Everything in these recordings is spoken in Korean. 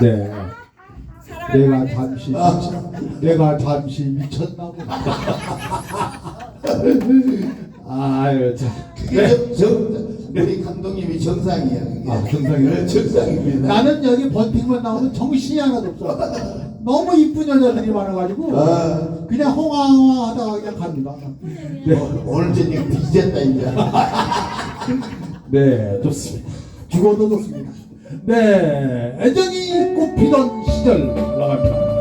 네. 내가 잠시 내가 잠시 미쳤나 보다. 아유 참. 그게 정, 정, 우리 감독님이 정상이야. 그게. 아, 정상이에요? 네, 정상입니다. 나는 여기 번팅만 나오면 정신이 하나도 없어. 너무 이쁜 여자들이 많아가지고 아. 그냥 홍황하다가 그냥 갑니다. 네, 오늘 저녁 뒤졌다 이제. 네 좋습니다. 죽어도 좋습니다. 네, 애정이 꽃피던 시절 나갑니다.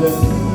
우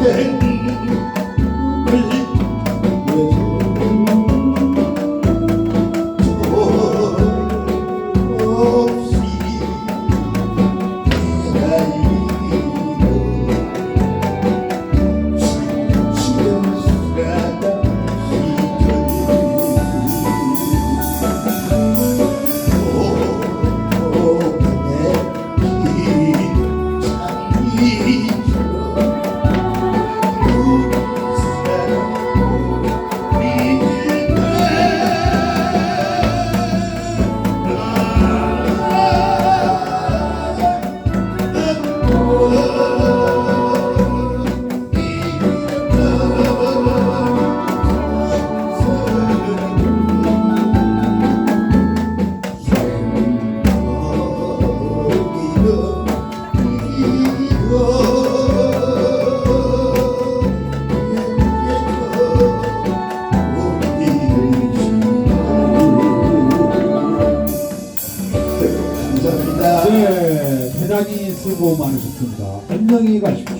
감 대단히 수고 많으셨습니다. 안녕히 가십시오.